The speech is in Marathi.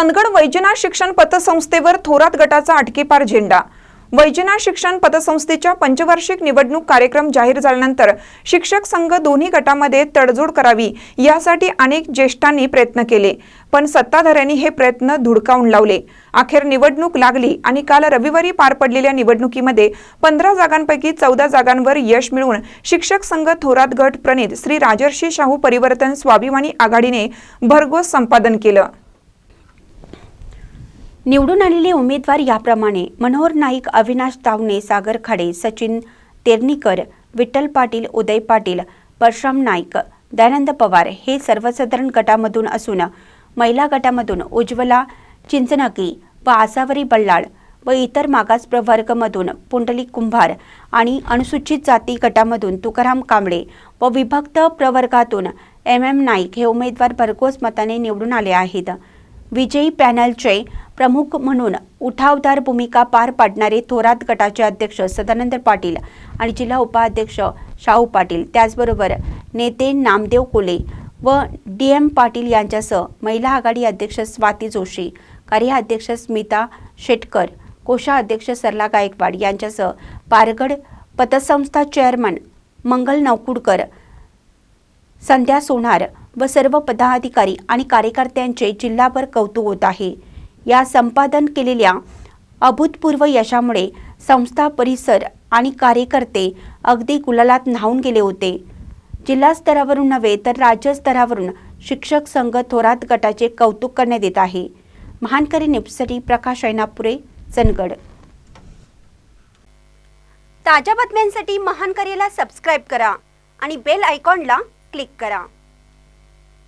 चंदगड वैजनाथ शिक्षण पतसंस्थेवर थोरात गटाचा अटकेपार झेंडा. वैजनाथ शिक्षण पतसंस्थेच्या पंचवार्षिक निवडणूक कार्यक्रम जाहीर झाल्यानंतर शिक्षक संघ दोन्ही गटामध्ये तडजोड करावी यासाठी अनेक ज्येष्ठांनी प्रयत्न केले पण सत्ताधाऱ्यांनी हे प्रयत्न धुडकावून लावले. अखेर निवडणूक लागली आणि काल रविवारी पार पडलेल्या निवडणुकीमध्ये पंधरा जागांपैकी चौदा जागांवर यश मिळवून शिक्षक संघ थोरात गट प्रणित श्री राजर्षी शाहू परिवर्तन स्वाभिमानी आघाडीने भरघोस संपादन केलं. निवडून आलेले उमेदवार याप्रमाणे मनोहर नाईक अविनाश तावणे सागर खाडे सचिन तेरणीकर विठ्ठल पाटील उदय पाटील परशुराम नाईक दयानंद पवार हे सर्वसाधारण गटामधून असून महिला गटामधून उज्ज्वला चिंचनकी व आसावरी बल्लाळ व इतर मागास प्रवर्गमधून पुंडलिक कुंभार आणि अनुसूचित जाती गटामधून तुकाराम कांबळे व विभक्त प्रवर्गातून एम एम नाईक हे उमेदवार भरघोस मताने निवडून आले आहेत. विजयी पॅनलचे प्रमुख म्हणून उठावदार भूमिका पार पाडणारे थोरात गटाचे अध्यक्ष सदानंद पाटील आणि जिल्हा उपाध्यक्ष शाहू पाटील. त्याचबरोबर नेते नामदेव कोले व डी एम पाटील यांच्यासह महिला आघाडी अध्यक्ष स्वाती जोशी कार्याध्यक्ष स्मिता शेटकर कोषाध्यक्ष सरला गायकवाड यांच्यासह पारगड पतसंस्था चेअरमन मंगल नवकुडकर संध्या सोनार व सर्व पदाधिकारी आणि कार्यकर्त्यांचे जिल्हाभर कौतुक होत आहे. या संपादन केलेल्या अभूतपूर्व यशामुळे संस्था परिसर आणि कार्यकर्ते अगदी गुलालात न्हावून गेले होते. जिल्हा स्तरावरून नव्हे तर राज्यस्तरावरून शिक्षक संघ थोरात गटाचे कौतुक करण्यात येत आहे. महानकरी निपसरी प्रकाश ऐनापुरे चंदगड. ताज्या बातम्यांसाठी महानकरीला सबस्क्राईब करा आणि बेल आयकॉनला क्लिक करा.